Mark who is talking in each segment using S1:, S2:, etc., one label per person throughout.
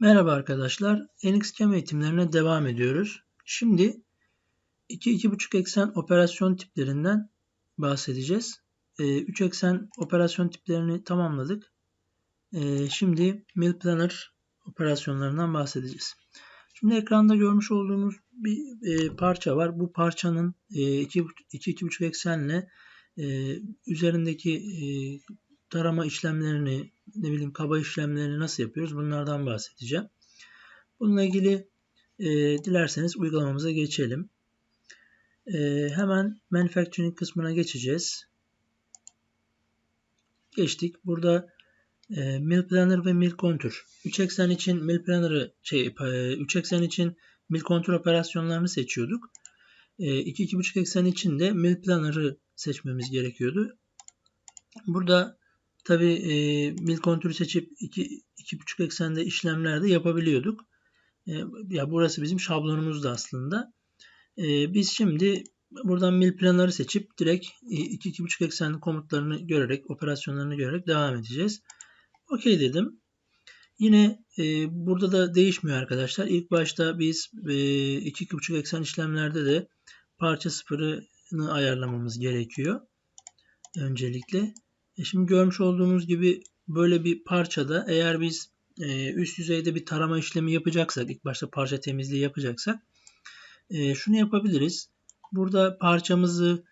S1: Merhaba arkadaşlar. NXCam eğitimlerine devam ediyoruz. Şimdi 2-2.5 eksen operasyon tiplerinden bahsedeceğiz. 3 ee, eksen operasyon tiplerini tamamladık. Ee, şimdi Mill Planner operasyonlarından bahsedeceğiz. Şimdi ekranda görmüş olduğumuz bir e, parça var. Bu parçanın 2-2.5 e, eksenle e, üzerindeki tarama işlemlerini, ne bileyim kaba işlemlerini nasıl yapıyoruz bunlardan bahsedeceğim. Bununla ilgili e, dilerseniz uygulamamıza geçelim. E, hemen manufacturing kısmına geçeceğiz. Geçtik. Burada e, mill planner ve mill contour. 3 eksen için mill planner'ı şey 3 eksen için mill contour operasyonlarını seçiyorduk. 2-2,5 eksen için de mill planner'ı seçmemiz gerekiyordu. Burada Tabi e, mil kontürü seçip 2,5 eksende işlemlerde yapabiliyorduk. E, ya burası bizim şablonumuzdu aslında. E, biz şimdi buradan mil planları seçip direkt 2-2,5 eksen komutlarını görerek, operasyonlarını görerek devam edeceğiz. Okey dedim. Yine e, burada da değişmiyor arkadaşlar. İlk başta biz e, 2-2,5 eksen işlemlerde de parça sıfırını ayarlamamız gerekiyor. Öncelikle. E şimdi görmüş olduğunuz gibi böyle bir parçada eğer biz e, üst yüzeyde bir tarama işlemi yapacaksak, ilk başta parça temizliği yapacaksak e, şunu yapabiliriz. Burada parçamızı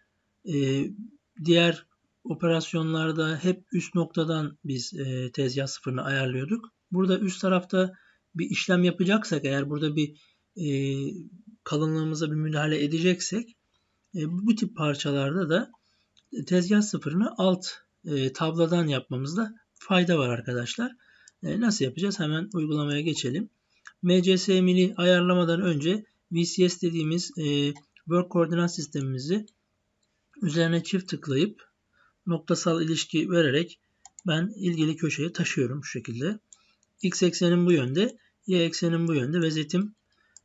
S1: diğer operasyonlarda hep üst noktadan biz tezgah sıfırını ayarlıyorduk. Burada üst tarafta bir işlem yapacaksak eğer burada bir kalınlığımıza bir müdahale edeceksek bu tip parçalarda da tezgah sıfırını alt e, tabladan yapmamızda fayda var arkadaşlar. E, nasıl yapacağız? Hemen uygulamaya geçelim. MCS mili ayarlamadan önce VCS dediğimiz e, Work Koordinat Sistemimizi üzerine çift tıklayıp noktasal ilişki vererek ben ilgili köşeye taşıyorum şu şekilde. X eksenim bu yönde, Y eksenim bu yönde ve zetim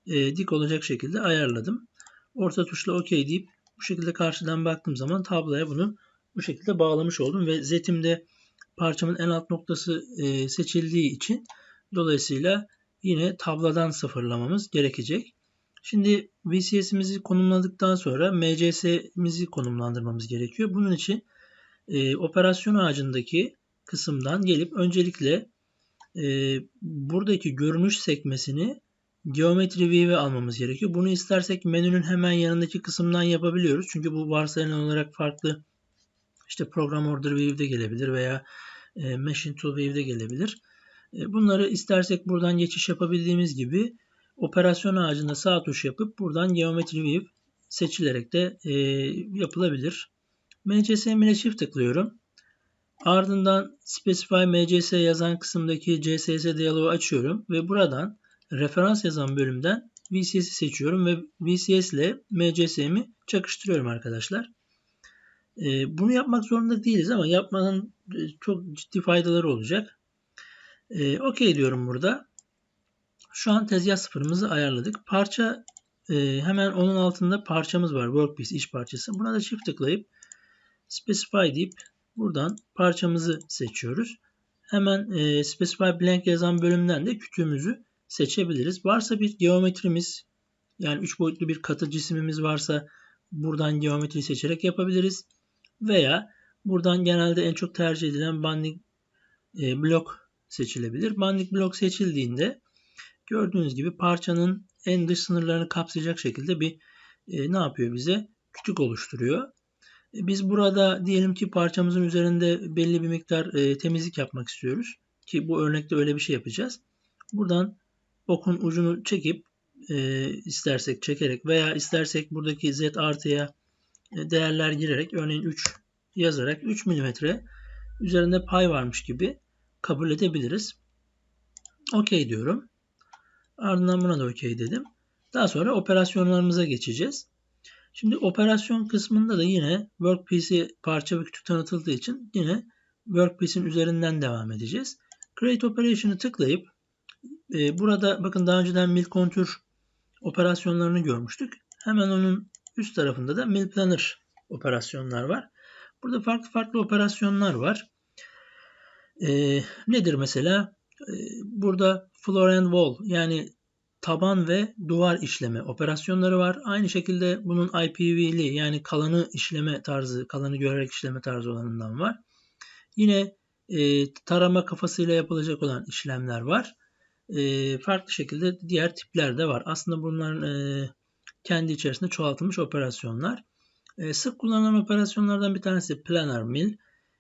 S1: e, dik olacak şekilde ayarladım. Orta tuşla OK deyip bu şekilde karşıdan baktığım zaman tabloya bunu bu şekilde bağlamış oldum ve zetimde parçamın en alt noktası e, seçildiği için dolayısıyla yine tabladan sıfırlamamız gerekecek. Şimdi VCS'imizi konumladıktan sonra MCS'imizi konumlandırmamız gerekiyor. Bunun için e, operasyon ağacındaki kısımdan gelip öncelikle e, buradaki görünüş sekmesini geometri view'e almamız gerekiyor. Bunu istersek menünün hemen yanındaki kısımdan yapabiliyoruz. Çünkü bu varsayılan olarak farklı işte Program Order View'de gelebilir veya e, Machine Tool View'de gelebilir. E, bunları istersek buradan geçiş yapabildiğimiz gibi operasyon ağacında sağ tuş yapıp buradan Geometry View seçilerek de e, yapılabilir. MCS'mine çift tıklıyorum. Ardından Specify MCS yazan kısımdaki CSS diyaloğu açıyorum ve buradan referans yazan bölümden VCS'i seçiyorum ve VCS ile MCS'mi çakıştırıyorum arkadaşlar. E, bunu yapmak zorunda değiliz ama yapmanın e, çok ciddi faydaları olacak. E, Okey diyorum burada. Şu an tezgah sıfırımızı ayarladık. Parça e, hemen onun altında parçamız var. Workpiece iş parçası. Buna da çift tıklayıp Specify deyip buradan parçamızı seçiyoruz. Hemen e, Specify Blank yazan bölümden de kütüğümüzü seçebiliriz. Varsa bir geometrimiz yani 3 boyutlu bir katı cisimimiz varsa buradan geometri seçerek yapabiliriz. Veya buradan genelde en çok tercih edilen banding e, blok seçilebilir. Banding blok seçildiğinde gördüğünüz gibi parçanın en dış sınırlarını kapsayacak şekilde bir e, ne yapıyor bize? Kütük oluşturuyor. E, biz burada diyelim ki parçamızın üzerinde belli bir miktar e, temizlik yapmak istiyoruz. Ki bu örnekte öyle bir şey yapacağız. Buradan okun ucunu çekip e, istersek çekerek veya istersek buradaki z artıya değerler girerek örneğin 3 yazarak 3 mm üzerinde pay varmış gibi kabul edebiliriz. OK diyorum. Ardından buna da OK dedim. Daha sonra operasyonlarımıza geçeceğiz. Şimdi operasyon kısmında da yine Workpiece'i parça ve kütük tanıtıldığı için yine Workpiece'in üzerinden devam edeceğiz. Create Operation'ı tıklayıp e, burada bakın daha önceden Mill Contour operasyonlarını görmüştük. Hemen onun Üst tarafında da Mill Planner operasyonlar var. Burada farklı farklı operasyonlar var. E, nedir mesela? E, burada floor and wall yani taban ve duvar işleme operasyonları var. Aynı şekilde bunun IPV'li yani kalanı işleme tarzı, kalanı görerek işleme tarzı olanından var. Yine e, tarama kafasıyla yapılacak olan işlemler var. E, farklı şekilde diğer tipler de var. Aslında bunların e, kendi içerisinde çoğaltılmış operasyonlar. E, sık kullanılan operasyonlardan bir tanesi planar mill.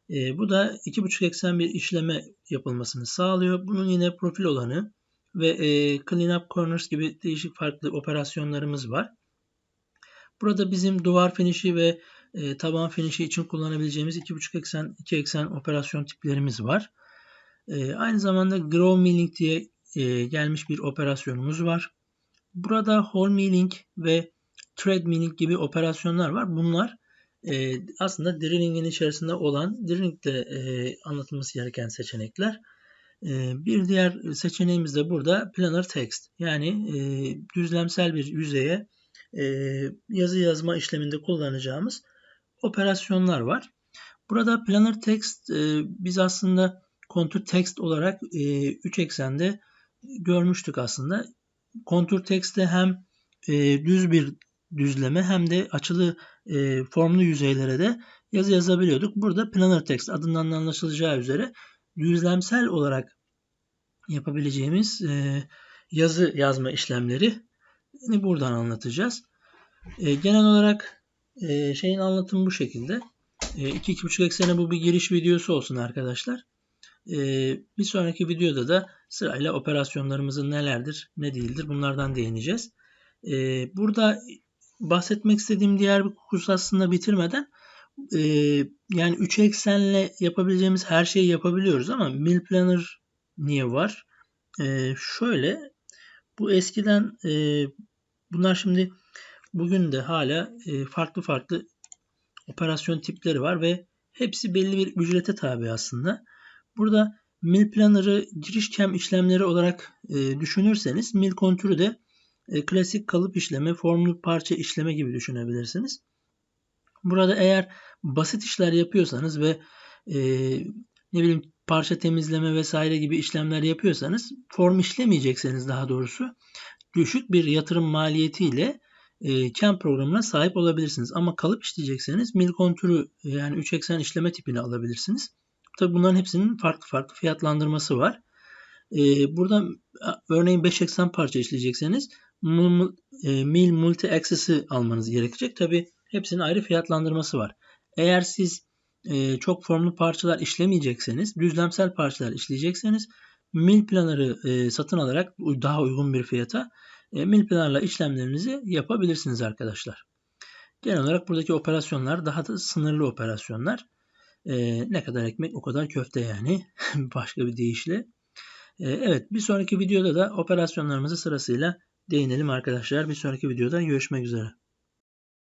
S1: E, bu da 2.5 eksen bir işleme yapılmasını sağlıyor. Bunun yine profil olanı ve e, clean up corners gibi değişik farklı operasyonlarımız var. Burada bizim duvar finişi ve e, taban finişi için kullanabileceğimiz 2.5 eksen, 2 eksen operasyon tiplerimiz var. E, aynı zamanda grow milling diye e, gelmiş bir operasyonumuz var. Burada hole milling ve thread milling gibi operasyonlar var. Bunlar e, aslında drilling'in içerisinde olan drilling'de e, anlatılması gereken seçenekler. E, bir diğer seçeneğimiz de burada planar text. Yani e, düzlemsel bir yüzeye e, yazı yazma işleminde kullanacağımız operasyonlar var. Burada planar text e, biz aslında kontur text olarak 3 e, eksende görmüştük aslında. Kontur text'te hem e, düz bir düzleme hem de açılı e, formlu yüzeylere de yazı yazabiliyorduk. Burada planar text adından anlaşılacağı üzere düzlemsel olarak yapabileceğimiz e, yazı yazma işlemleri buradan anlatacağız. E, genel olarak e, şeyin anlatımı bu şekilde. E, 2-2,5 eksene bu bir giriş videosu olsun arkadaşlar. E, bir sonraki videoda da sırayla operasyonlarımızın nelerdir, ne değildir bunlardan değineceğiz. E, burada bahsetmek istediğim diğer bir husus aslında bitirmeden e, yani 3 eksenle yapabileceğimiz her şeyi yapabiliyoruz ama Mill Planner niye var? E, şöyle bu eskiden e, bunlar şimdi bugün de hala e, farklı farklı operasyon tipleri var ve hepsi belli bir ücrete tabi aslında. Burada Mill Planner'ı giriş kem işlemleri olarak e, düşünürseniz Mill Kontürü de e, klasik kalıp işleme, formül parça işleme gibi düşünebilirsiniz. Burada eğer basit işler yapıyorsanız ve e, ne bileyim parça temizleme vesaire gibi işlemler yapıyorsanız form işlemeyecekseniz daha doğrusu düşük bir yatırım maliyetiyle e, CAM programına sahip olabilirsiniz. Ama kalıp işleyecekseniz mil kontürü yani 3 eksen işleme tipini alabilirsiniz. Tabi bunların hepsinin farklı farklı fiyatlandırması var. E, burada örneğin 5 eksen parça işleyecekseniz e, mil multi access'i almanız gerekecek. Tabi hepsinin ayrı fiyatlandırması var. Eğer siz e, çok formlu parçalar işlemeyecekseniz, düzlemsel parçalar işleyecekseniz mil planları e, satın alarak daha uygun bir fiyata e, mil planlarla işlemlerinizi yapabilirsiniz arkadaşlar. Genel olarak buradaki operasyonlar daha da sınırlı operasyonlar. E, ne kadar ekmek o kadar köfte yani. Başka bir deyişle. E, evet bir sonraki videoda da operasyonlarımızı sırasıyla değinelim arkadaşlar. Bir sonraki videoda görüşmek üzere.